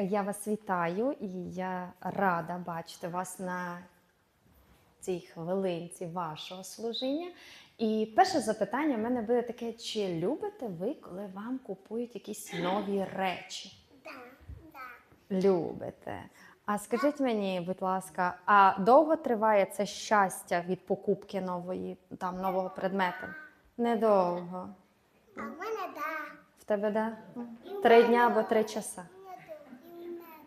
Я вас вітаю і я рада бачити вас на цій хвилинці вашого служіння. І перше запитання в мене буде таке: чи любите ви, коли вам купують якісь нові речі? Да, да. Любите. А скажіть мені, будь ласка, а довго триває це щастя від покупки нової, там, нового предмету? Недовго. А в мене да. В тебе да? Три дня або три часа.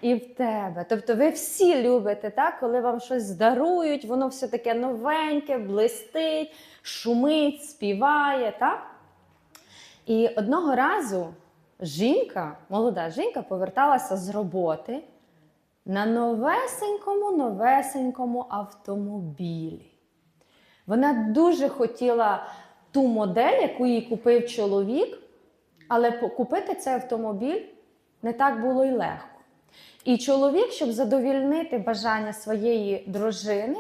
І в тебе. Тобто ви всі любите, так? коли вам щось дарують, воно все таке новеньке, блистить, шумить, співає. так? І одного разу жінка, молода жінка, поверталася з роботи на новесенькому, новесенькому автомобілі. Вона дуже хотіла ту модель, яку їй купив чоловік, але купити цей автомобіль не так було й легко. І чоловік, щоб задовільнити бажання своєї дружини,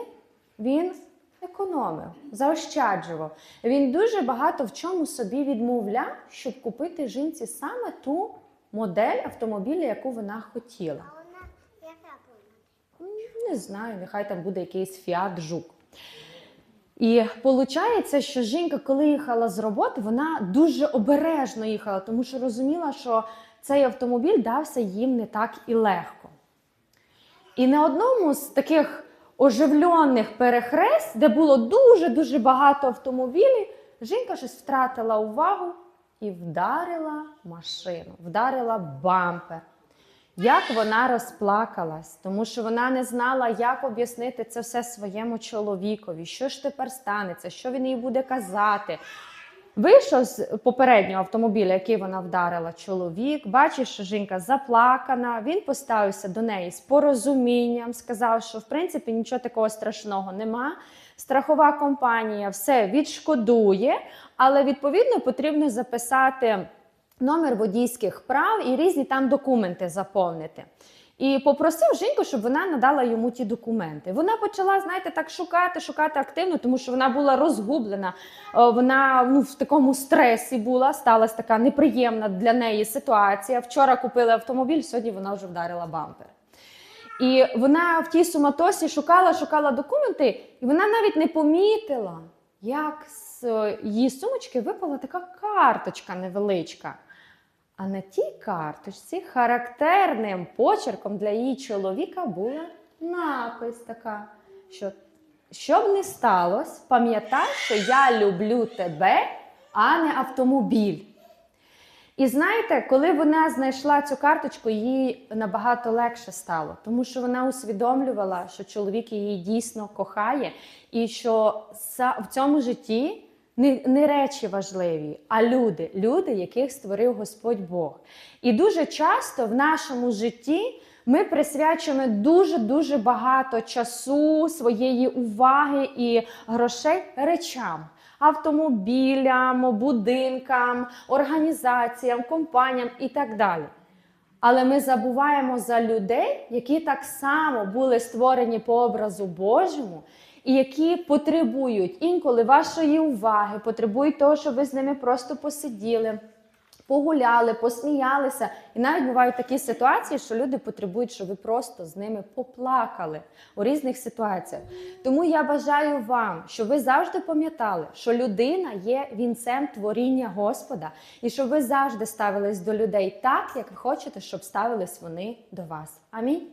він економив, заощаджував. Він дуже багато в чому собі відмовляв, щоб купити жінці саме ту модель автомобіля, яку вона хотіла. А вона яка була? Не знаю, нехай там буде якийсь фіат жук. І виходить, що жінка, коли їхала з роботи, вона дуже обережно їхала, тому що розуміла, що цей автомобіль дався їм не так і легко. І на одному з таких оживлених перехрест, де було дуже-дуже багато автомобілів, жінка щось втратила увагу і вдарила машину, вдарила бампер. Як вона розплакалась, тому що вона не знала, як об'яснити це все своєму чоловікові, що ж тепер станеться, що він їй буде казати. Вийшов з попереднього автомобіля, який вона вдарила чоловік, бачить, що жінка заплакана. Він поставився до неї з порозумінням, сказав, що в принципі нічого такого страшного нема. Страхова компанія все відшкодує, але відповідно потрібно записати номер водійських прав і різні там документи заповнити. І попросив жінку, щоб вона надала йому ті документи. Вона почала, знаєте, так шукати, шукати активно, тому що вона була розгублена. Е, Вона ну, в такому стресі була, сталася така неприємна для неї ситуація. Вчора купили автомобіль, сьогодні вона вже вдарила бампер. І вона в тій суматосі шукала, шукала документи, і вона навіть не помітила, як з е, її сумочки випала така карточка невеличка. А на тій карточці характерним почерком для її чоловіка була напис така, що що не сталося, пам'ятай, що я люблю тебе, а не автомобіль. І знаєте, коли вона знайшла цю карточку, їй набагато легше стало, тому що вона усвідомлювала, що чоловік її дійсно кохає, і що в цьому житті не, не речі важливі, а люди, люди, яких створив Господь Бог. І дуже часто в нашому житті ми присвячуємо дуже-дуже багато часу, своєї уваги і грошей речам. Автомобілям, будинкам, організаціям, компаніям і так далі. Але ми забуваємо за людей, які так само були створені по образу Божому, і які потребують інколи вашої уваги, потребують того, щоб ви з ними просто посиділи, погуляли, посміялися. І навіть бувають такі ситуації, що люди потребують, щоб ви просто з ними поплакали у різних ситуаціях. Тому я бажаю вам, щоб ви завжди пам'ятали, що людина є вінцем творіння Господа, і щоб ви завжди ставились до людей так, як ви хочете, щоб ставились вони до вас. Амінь.